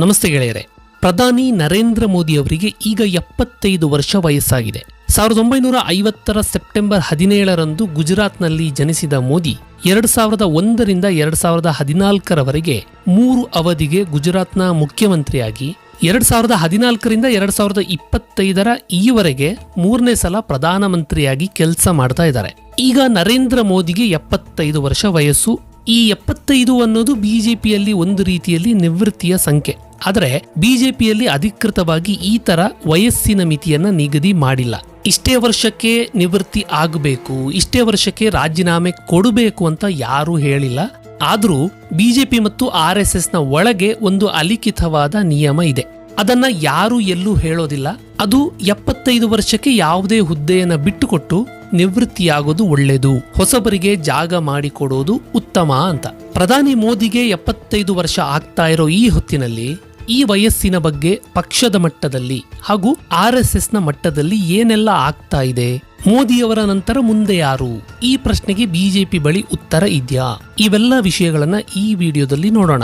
ನಮಸ್ತೆ ಗೆಳೆಯರೆ. ಪ್ರಧಾನಿ ನರೇಂದ್ರ ಮೋದಿ ಅವರಿಗೆ ಈಗ ಎಪ್ಪತ್ತೈದು ವರ್ಷ ವಯಸ್ಸಾಗಿದೆ. ಸಾವಿರದ ಒಂಬೈನೂರ ಐವತ್ತರ ಸೆಪ್ಟೆಂಬರ್ ಹದಿನೇಳರಂದು ಗುಜರಾತ್ನಲ್ಲಿ ಜನಿಸಿದ ಮೋದಿ, ಎರಡು ಸಾವಿರದ ಒಂದರಿಂದ ಎರಡು ಸಾವಿರದ ಹದಿನಾಲ್ಕರವರೆಗೆ ಮೂರು ಅವಧಿಗೆ ಗುಜರಾತ್ನ ಮುಖ್ಯಮಂತ್ರಿಯಾಗಿ, ಎರಡು ಸಾವಿರದ ಹದಿನಾಲ್ಕರಿಂದ ಎರಡು ಸಾವಿರದ ಇಪ್ಪತ್ತೈದರ ಈವರೆಗೆ ಮೂರನೇ ಸಲ ಪ್ರಧಾನಮಂತ್ರಿಯಾಗಿ ಕೆಲಸ ಮಾಡ್ತಾ ಇದ್ದಾರೆ. ಈಗ ನರೇಂದ್ರ ಮೋದಿಗೆ ಎಪ್ಪತ್ತೈದು ವರ್ಷ ವಯಸ್ಸು. ಈ ಎಪ್ಪತ್ತೈದು ಅನ್ನೋದು ಬಿಜೆಪಿಯಲ್ಲಿ ಒಂದು ರೀತಿಯಲ್ಲಿ ನಿವೃತ್ತಿಯ ಸಂಖ್ಯೆ. ಆದರೆ ಬಿಜೆಪಿಯಲ್ಲಿ ಅಧಿಕೃತವಾಗಿ ಈ ತರ ವಯಸ್ಸಿನ ಮಿತಿಯನ್ನ ನಿಗದಿ ಮಾಡಿಲ್ಲ. ಇಷ್ಟೇ ವರ್ಷಕ್ಕೆ ನಿವೃತ್ತಿ ಆಗಬೇಕು, ಇಷ್ಟೇ ವರ್ಷಕ್ಕೆ ರಾಜೀನಾಮೆ ಕೊಡಬೇಕು ಅಂತ ಯಾರೂ ಹೇಳಿಲ್ಲ. ಆದರೂ ಬಿಜೆಪಿ ಮತ್ತು ಆರ್ ಎಸ್ ಎಸ್ನ ಒಳಗೆ ಒಂದು ಅಲಿಖಿತವಾದ ನಿಯಮ ಇದೆ. ಅದನ್ನ ಯಾರು ಎಲ್ಲೂ ಹೇಳೋದಿಲ್ಲ. ಅದು ಎಪ್ಪತ್ತೈದು ವರ್ಷಕ್ಕೆ ಯಾವುದೇ ಹುದ್ದೆಯನ್ನ ಬಿಟ್ಟುಕೊಟ್ಟು ನಿವೃತ್ತಿಯಾಗೋದು ಒಳ್ಳೆಯದು ಹೊಸಬರಿಗೆ ಜಾಗ ಮಾಡಿಕೊಡೋದು ಉತ್ತಮ ಅಂತ. ಪ್ರಧಾನಿ ಮೋದಿಗೆ ಎಪ್ಪತ್ತೈದು ವರ್ಷ ಆಗ್ತಾ ಇರೋ ಈ ಹೊತ್ತಿನಲ್ಲಿ ಈ ವಯಸ್ಸಿನ ಬಗ್ಗೆ ಪಕ್ಷದ ಮಟ್ಟದಲ್ಲಿ ಹಾಗೂ ಆರ್ ಎಸ್ ಎಸ್ನ ಮಟ್ಟದಲ್ಲಿ ಏನೆಲ್ಲ ಆಗ್ತಾ ಇದೆ? ಮೋದಿಯವರ ನಂತರ ಮುಂದೆ ಯಾರು? ಈ ಪ್ರಶ್ನೆಗೆ ಬಿಜೆಪಿ ಬಳಿ ಉತ್ತರ ಇದೆಯಾ? ಇವೆಲ್ಲ ವಿಷಯಗಳನ್ನ ಈ ವಿಡಿಯೋದಲ್ಲಿ ನೋಡೋಣ.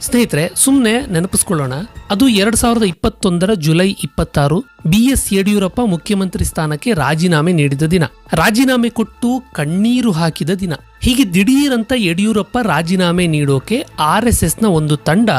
ಸ್ನೇಹಿತರೆ ಸುಮ್ಮನೆ ನೆನಪಿಸ್ಕೊಳ್ಳೋಣ. ಅದು ಎರಡ್ ಸಾವಿರದ ಇಪ್ಪತ್ತೊಂದರ ಜುಲೈ ಇಪ್ಪತ್ತಾರು ಬಿ ಎಸ್ ಯಡಿಯೂರಪ್ಪ ಮುಖ್ಯಮಂತ್ರಿ ಸ್ಥಾನಕ್ಕೆ ರಾಜೀನಾಮೆ ನೀಡಿದ ದಿನ. ರಾಜೀನಾಮೆ ಕೊಟ್ಟು ಕಣ್ಣೀರು ಹಾಕಿದ ದಿನ. ಹೀಗೆ ದಿಢೀರಂತ ಯಡಿಯೂರಪ್ಪ ರಾಜೀನಾಮೆ ನೀಡೋಕೆ ಆರ್ ಎಸ್ ಎಸ್ನ ಒಂದು ತಂಡ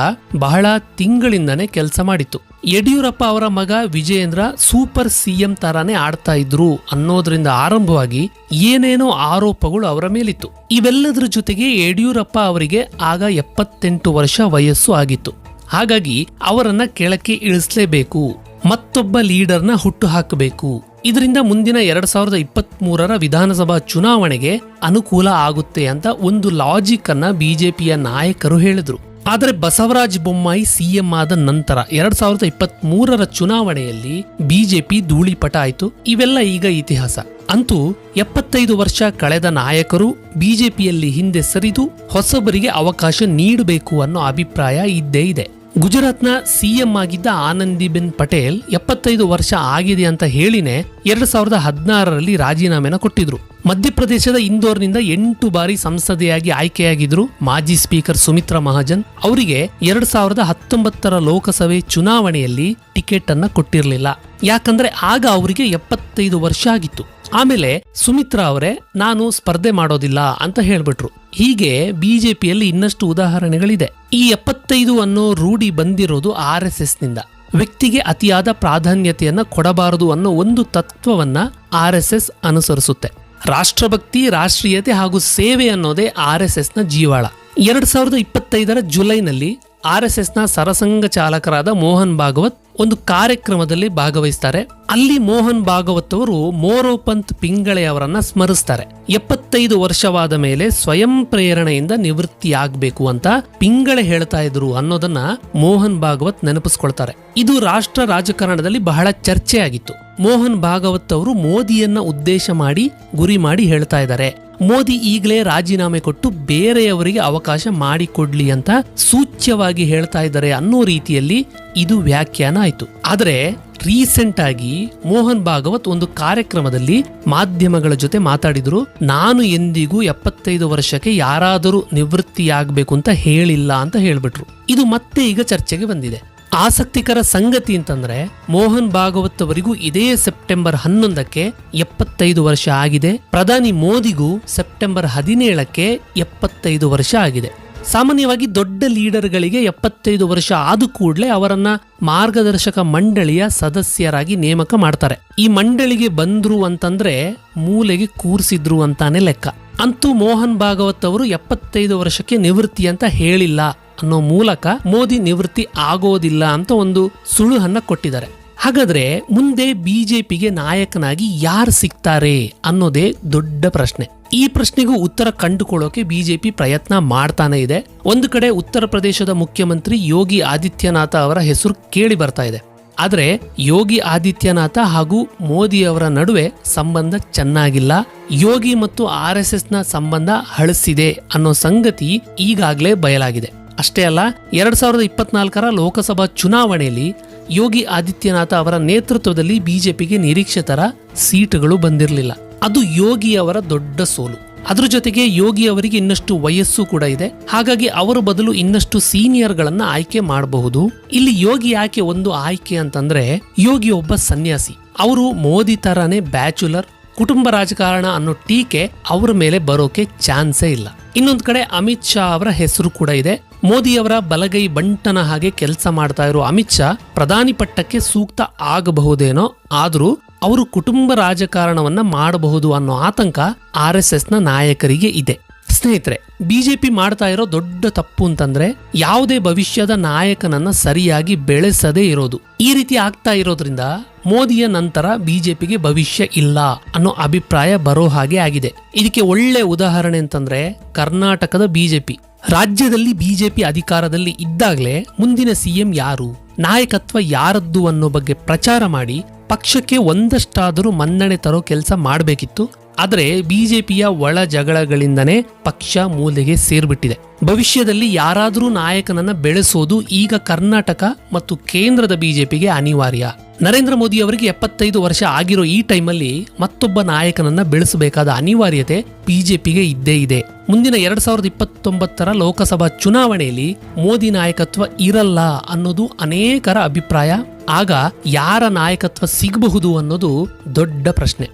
ಬಹಳ ತಿಂಗಳಿಂದನೇ ಕೆಲಸ ಮಾಡಿತ್ತು. ಯಡಿಯೂರಪ್ಪ ಅವರ ಮಗ ವಿಜಯೇಂದ್ರ ಸೂಪರ್ ಸಿಎಂ ತರಾನೇ ಆಡ್ತಾ ಇದ್ರು ಅನ್ನೋದ್ರಿಂದ ಆರಂಭವಾಗಿ ಏನೇನೋ ಆರೋಪಗಳು ಅವರ ಮೇಲಿತ್ತು. ಇವೆಲ್ಲದರ ಜೊತೆಗೆ ಯಡಿಯೂರಪ್ಪ ಅವರಿಗೆ ಆಗ ಎಪ್ಪತ್ತೆಂಟು ವರ್ಷ ವಯಸ್ಸು ಆಗಿತ್ತು. ಹಾಗಾಗಿ ಅವರನ್ನ ಕೆಳಕ್ಕೆ ಇಳಿಸಲೇಬೇಕು, ಮತ್ತೊಬ್ಬ ಲೀಡರ್ನ ಹುಟ್ಟು ಹಾಕಬೇಕು ಇದರಿಂದ ಮುಂದಿನ ಎರಡ್ ಸಾವಿರದ ಇಪ್ಪತ್ತ್ ಮೂರರ ವಿಧಾನಸಭಾ ಚುನಾವಣೆಗೆ ಅನುಕೂಲ ಆಗುತ್ತೆ ಅಂತ ಒಂದು ಲಾಜಿಕ್ ಅನ್ನ ಬಿಜೆಪಿಯ ನಾಯಕರು ಹೇಳಿದ್ರು. ಆದರೆ ಬಸವರಾಜ ಬೊಮ್ಮಾಯಿ ಸಿಎಂ ಆದ ನಂತರ ಎರಡ್ ಸಾವಿರದ ಇಪ್ಪತ್ತ್ ಮೂರರ ಚುನಾವಣೆಯಲ್ಲಿ ಬಿಜೆಪಿ ಧೂಳಿಪಟ ಆಯ್ತು. ಇವೆಲ್ಲ ಈಗ ಇತಿಹಾಸ. ಅಂತೂ ಎಪ್ಪತ್ತೈದು ವರ್ಷ ಕಳೆದ ನಾಯಕರು ಬಿಜೆಪಿಯಲ್ಲಿ ಹಿಂದೆ ಸರಿದು ಹೊಸಬರಿಗೆ ಅವಕಾಶ ನೀಡಬೇಕು ಅನ್ನೋ ಅಭಿಪ್ರಾಯ ಇದ್ದೇ ಇದೆ. ಗುಜರಾತ್ನ ಸಿಎಂ ಆಗಿದ್ದ ಆನಂದಿಬೆನ್ ಪಟೇಲ್ ಎಪ್ಪತ್ತೈದು ವರ್ಷ ಆಗಿದೆ ಅಂತ ಹೇಳಿನೇ ಎರಡು ಸಾವಿರದ ಹದಿನಾರರಲ್ಲಿ ರಾಜೀನಾಮೆನ ಕೊಟ್ಟಿದ್ರು. ಮಧ್ಯಪ್ರದೇಶದ ಇಂದೋರ್ನಿಂದ ಎಂಟು ಬಾರಿ ಸಂಸದೆಯಾಗಿ ಆಯ್ಕೆಯಾಗಿದ್ರು ಮಾಜಿ ಸ್ಪೀಕರ್ ಸುಮಿತ್ರಾ ಮಹಾಜನ್. ಅವರಿಗೆ ಎರಡ್ ಸಾವಿರದ ಹತ್ತೊಂಬತ್ತರ ಲೋಕಸಭೆ ಚುನಾವಣೆಯಲ್ಲಿ ಟಿಕೆಟ್ ಅನ್ನ ಕೊಟ್ಟಿರಲಿಲ್ಲ. ಯಾಕಂದ್ರೆ ಆಗ ಅವರಿಗೆ ಎಪ್ಪತ್ತೈದು ವರ್ಷ ಆಗಿತ್ತು. ಆಮೇಲೆ ಸುಮಿತ್ರಾ ಅವರೇ, ನಾನು ಸ್ಪರ್ಧೆ ಮಾಡೋದಿಲ್ಲ ಅಂತ ಹೇಳ್ಬಿಟ್ರು. ಹೀಗೆ ಬಿಜೆಪಿಯಲ್ಲಿ ಇನ್ನಷ್ಟು ಉದಾಹರಣೆಗಳಿದೆ. ಈ ಎಪ್ಪತ್ತೈದು ಅನ್ನೋ ರೂಢಿ ಬಂದಿರೋದು ಆರ್ ಎಸ್ ಎಸ್ನಿಂದ ವ್ಯಕ್ತಿಗೆ ಅತಿಯಾದ ಪ್ರಾಧಾನ್ಯತೆಯನ್ನ ಕೊಡಬಾರದು ಅನ್ನೋ ಒಂದು ತತ್ವವನ್ನ ಆರ್ ಎಸ್ ಎಸ್ ಅನುಸರಿಸುತ್ತೆ. ರಾಷ್ಟ್ರಭಕ್ತಿ, ರಾಷ್ಟ್ರೀಯತೆ ಹಾಗೂ ಸೇವೆ ಅನ್ನೋದೇ ಆರ್ ಎಸ್ ಎಸ್ನ ಜೀವಾಳ. ಎರಡ್ ಸಾವಿರದ ಇಪ್ಪತ್ತೈದರ ಜುಲೈನಲ್ಲಿ ಆರ್ ಎಸ್ ಎಸ್ನ ಸರಸಂಘ ಚಾಲಕರಾದ ಮೋಹನ್ ಭಾಗವತ್ ಒಂದು ಕಾರ್ಯಕ್ರಮದಲ್ಲಿ ಭಾಗವಹಿಸ್ತಾರೆ. ಅಲ್ಲಿ ಮೋಹನ್ ಭಾಗವತ್ ಅವರು ಮೋರೋಪಂತ್ ಪಿಂಗಳೆ ಅವರನ್ನ ಸ್ಮರಿಸ್ತಾರೆ. ಎಪ್ಪತ್ತೈದು ವರ್ಷವಾದ ಮೇಲೆ ಸ್ವಯಂ ಪ್ರೇರಣೆಯಿಂದ ನಿವೃತ್ತಿಯಾಗಬೇಕು ಅಂತ ಪಿಂಗಳೆ ಹೇಳ್ತಾ ಇದ್ರು ಅನ್ನೋದನ್ನ ಮೋಹನ್ ಭಾಗವತ್ ನೆನಪಿಸ್ಕೊಳ್ತಾರೆ. ಇದು ರಾಷ್ಟ್ರ ರಾಜಕಾರಣದಲ್ಲಿ ಬಹಳ ಚರ್ಚೆ ಆಗಿತ್ತು ಮೋಹನ್ ಭಾಗವತ್ ಅವರು ಮೋದಿಯನ್ನ ಉದ್ದೇಶ ಮಾಡಿ, ಗುರಿ ಮಾಡಿ ಹೇಳ್ತಾ ಇದ್ದಾರೆ. ಮೋದಿ ಈಗಲೇ ರಾಜೀನಾಮೆ ಕೊಟ್ಟು ಬೇರೆಯವರಿಗೆ ಅವಕಾಶ ಮಾಡಿಕೊಡ್ಲಿ ಅಂತ ಸೂಚ್ಯವಾಗಿ ಹೇಳ್ತಾ ಇದ್ದಾರೆ ಅನ್ನೋ ರೀತಿಯಲ್ಲಿ ಇದು ವ್ಯಾಖ್ಯಾನ ಆಯ್ತು. ಆದರೆ ರೀಸೆಂಟ್ ಆಗಿ ಮೋಹನ್ ಭಾಗವತ್ ಒಂದು ಕಾರ್ಯಕ್ರಮದಲ್ಲಿ ಮಾಧ್ಯಮಗಳ ಜೊತೆ ಮಾತಾಡಿದ್ರು. ನಾನು ಎಂದಿಗೂ ಎಪ್ಪತ್ತೈದು ವರ್ಷಕ್ಕೆ ಯಾರಾದರೂ ನಿವೃತ್ತಿಯಾಗಬೇಕು ಅಂತ ಹೇಳಿಲ್ಲ ಅಂತ ಹೇಳ್ಬಿಟ್ರು. ಇದು ಮತ್ತೆ ಈಗ ಚರ್ಚೆಗೆ ಬಂದಿದೆ. ಆಸಕ್ತಿಕರ ಸಂಗತಿ ಅಂತಂದ್ರೆ ಮೋಹನ್ ಭಾಗವತ್ ಅವರಿಗೂ ಇದೇ ಸೆಪ್ಟೆಂಬರ್ ಹನ್ನೊಂದಕ್ಕೆ ಎಪ್ಪತ್ತೈದು ವರ್ಷ ಆಗಿದೆ. ಪ್ರಧಾನಿ ಮೋದಿಗೂ ಸೆಪ್ಟೆಂಬರ್ ಹದಿನೇಳಕ್ಕೆ ಎಪ್ಪತ್ತೈದು ವರ್ಷ ಆಗಿದೆ. ಸಾಮಾನ್ಯವಾಗಿ ದೊಡ್ಡ ಲೀಡರ್ಗಳಿಗೆ ಎಪ್ಪತ್ತೈದು ವರ್ಷ ಆದ ಕೂಡಲೇ ಅವರನ್ನ ಮಾರ್ಗದರ್ಶಕ ಮಂಡಳಿಯ ಸದಸ್ಯರಾಗಿ ನೇಮಕ ಮಾಡ್ತಾರೆ. ಈ ಮಂಡಳಿಗೆ ಬಂದ್ರು ಅಂತಂದ್ರೆ ಮೂಲೆಗೆ ಕೂರಿಸಿದ್ರು ಅಂತಾನೆ ಲೆಕ್ಕ. ಅಂತೂ ಮೋಹನ್ ಭಾಗವತ್ ಅವರು ಎಪ್ಪತ್ತೈದು ವರ್ಷಕ್ಕೆ ನಿವೃತ್ತಿ ಅಂತ ಹೇಳಿಲ್ಲ. ಅನ್ನೋ ಮೂಲಕ ಮೋದಿ ನಿವೃತ್ತಿ ಆಗೋದಿಲ್ಲ ಅಂತ ಒಂದು ಸುಳುಹನ್ನ ಕೊಟ್ಟಿದ್ದಾರೆ. ಹಾಗಾದ್ರೆ ಮುಂದೆ ಬಿಜೆಪಿಗೆ ನಾಯಕನಾಗಿ ಯಾರು ಸಿಗ್ತಾರೆ ಅನ್ನೋದೇ ದೊಡ್ಡ ಪ್ರಶ್ನೆ. ಈ ಪ್ರಶ್ನೆಗೂ ಉತ್ತರ ಕಂಡುಕೊಳ್ಳೋಕೆ ಬಿಜೆಪಿ ಪ್ರಯತ್ನ ಮಾಡ್ತಾನೆ ಇದೆ. ಒಂದು ಕಡೆ ಉತ್ತರ ಪ್ರದೇಶದ ಮುಖ್ಯಮಂತ್ರಿ ಯೋಗಿ ಆದಿತ್ಯನಾಥ ಅವರ ಹೆಸರು ಕೇಳಿ ಬರ್ತಾ ಇದೆ. ಆದರೆ ಯೋಗಿ ಆದಿತ್ಯನಾಥ ಹಾಗೂ ಮೋದಿ ಅವರ ನಡುವೆ ಸಂಬಂಧ ಚೆನ್ನಾಗಿಲ್ಲ. ಯೋಗಿ ಮತ್ತು ಆರ್ ಎಸ್ ಎಸ್ನ ಸಂಬಂಧ ಹಳಸಿದೆ ಅನ್ನೋ ಸಂಗತಿ ಈಗಾಗಲೇ ಬಯಲಾಗಿದೆ. ಅಷ್ಟೇ ಅಲ್ಲ, ಎರಡ್ ಸಾವಿರದ ಇಪ್ಪತ್ನಾಲ್ಕರ ಲೋಕಸಭಾ ಚುನಾವಣೆಯಲ್ಲಿ ಯೋಗಿ ಆದಿತ್ಯನಾಥ ಅವರ ನೇತೃತ್ವದಲ್ಲಿ ಬಿಜೆಪಿಗೆ ನಿರೀಕ್ಷಿತರ ಸೀಟುಗಳು ಬಂದಿರಲಿಲ್ಲ. ಅದು ಯೋಗಿ ಅವರ ದೊಡ್ಡ ಸೋಲು. ಅದ್ರ ಜೊತೆಗೆ ಯೋಗಿ ಅವರಿಗೆ ಇನ್ನಷ್ಟು ವಯಸ್ಸು ಕೂಡ ಇದೆ. ಹಾಗಾಗಿ ಅವರ ಬದಲು ಇನ್ನಷ್ಟು ಸೀನಿಯರ್ಗಳನ್ನ ಆಯ್ಕೆ ಮಾಡಬಹುದು. ಇಲ್ಲಿ ಯೋಗಿ ಯಾಕೆ ಒಂದು ಆಯ್ಕೆ ಅಂತಂದ್ರೆ, ಯೋಗಿ ಒಬ್ಬ ಸನ್ಯಾಸಿ. ಅವರು ಮೋದಿ ತರಾನೇ ಬ್ಯಾಚುಲರ್, ಕುಟುಂಬ ರಾಜಕಾರಣ ಅನ್ನೋ ಟೀಕೆ ಅವರ ಮೇಲೆ ಬರೋಕೆ ಚಾನ್ಸೇ ಇಲ್ಲ. ಇನ್ನೊಂದ್ ಕಡೆ ಅಮಿತ್ ಶಾ ಅವರ ಹೆಸರು ಕೂಡ ಇದೆ. ಮೋದಿಯವರ ಬಲಗೈ ಬಂಟನ ಹಾಗೆ ಕೆಲಸ ಮಾಡ್ತಾ ಇರೋ ಅಮಿತ್ ಶಾ ಪ್ರಧಾನಿ ಪಟ್ಟಕ್ಕೆ ಸೂಕ್ತ ಆಗಬಹುದೇನೋ, ಆದರೂ ಅವರು ಕುಟುಂಬ ರಾಜಕಾರಣವನ್ನ ಮಾಡಬಹುದು ಅನ್ನೋ ಆತಂಕ ಆರ್ ಎಸ್ ಎಸ್ನ ನಾಯಕರಿಗೆ ಇದೆ. ಸ್ನೇಹಿತರೆ, ಬಿಜೆಪಿ ಮಾಡ್ತಾ ಇರೋ ದೊಡ್ಡ ತಪ್ಪು ಅಂತಂದ್ರೆ ಯಾವುದೇ ಭವಿಷ್ಯದ ನಾಯಕನನ್ನ ಸರಿಯಾಗಿ ಬೆಳೆಸದೇ ಇರೋದು. ಈ ರೀತಿ ಆಗ್ತಾ ಇರೋದ್ರಿಂದ ಮೋದಿಯ ನಂತರ ಬಿಜೆಪಿಗೆ ಭವಿಷ್ಯ ಇಲ್ಲ ಅನ್ನೋ ಅಭಿಪ್ರಾಯ ಬರೋ ಹಾಗೆ ಆಗಿದೆ. ಇದಕ್ಕೆ ಒಳ್ಳೆ ಉದಾಹರಣೆ ಅಂತಂದ್ರೆ ಕರ್ನಾಟಕದ ಬಿಜೆಪಿ. ರಾಜ್ಯದಲ್ಲಿ ಬಿಜೆಪಿ ಅಧಿಕಾರದಲ್ಲಿ ಇದ್ದಾಗಲೇ ಮುಂದಿನ ಸಿಎಂ ಯಾರು? ನಾಯಕತ್ವ ಯಾರದ್ದು ಅನ್ನೋ ಬಗ್ಗೆ ಪ್ರಚಾರ ಮಾಡಿ ಪಕ್ಷಕ್ಕೆ ಒಂದಷ್ಟಾದರೂ ಮನ್ನಣೆ ತರೋ ಕೆಲಸ ಮಾಡಬೇಕಿತ್ತು. ಆದರೆ ಬಿಜೆಪಿಯ ಒಳ ಜಗಳಗಳಿಂದನೇ ಪಕ್ಷ ಮೂಲೆಗೆ ಸೇರ್ಬಿಟ್ಟಿದೆ. ಭವಿಷ್ಯದಲ್ಲಿ ಯಾರಾದರೂ ನಾಯಕನನ್ನ ಬೆಳೆಸೋದು ಈಗ ಕರ್ನಾಟಕ ಮತ್ತು ಕೇಂದ್ರದ ಬಿಜೆಪಿಗೆ ಅನಿವಾರ್ಯ. ನರೇಂದ್ರ ಮೋದಿ ಅವರಿಗೆ ಎಪ್ಪತ್ತೈದು ವರ್ಷ ಆಗಿರೋ ಈ ಟೈಮಲ್ಲಿ ಮತ್ತೊಬ್ಬ ನಾಯಕನನ್ನ ಬೆಳೆಸಬೇಕಾದ ಅನಿವಾರ್ಯತೆ ಬಿಜೆಪಿಗೆ ಇದ್ದೇ ಇದೆ. ಮುಂದಿನ ಎರಡ್ ಸಾವಿರದ ಇಪ್ಪತ್ತೊಂಬತ್ತರ ಲೋಕಸಭಾ ಚುನಾವಣೆಯಲ್ಲಿ ಮೋದಿ ನಾಯಕತ್ವ ಇರಲ್ಲ ಅನ್ನೋದು ಅನೇಕರ ಅಭಿಪ್ರಾಯ. ಆಗ ಯಾರ ನಾಯಕತ್ವ ಸಿಗಬಹುದು ಅನ್ನೋದು ದೊಡ್ಡ ಪ್ರಶ್ನೆ.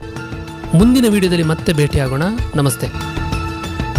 ಮುಂದಿನ ವಿಡಿಯೋದಲ್ಲಿ ಮತ್ತೆ ಭೇಟಿಯಾಗೋಣ. ನಮಸ್ತೆ.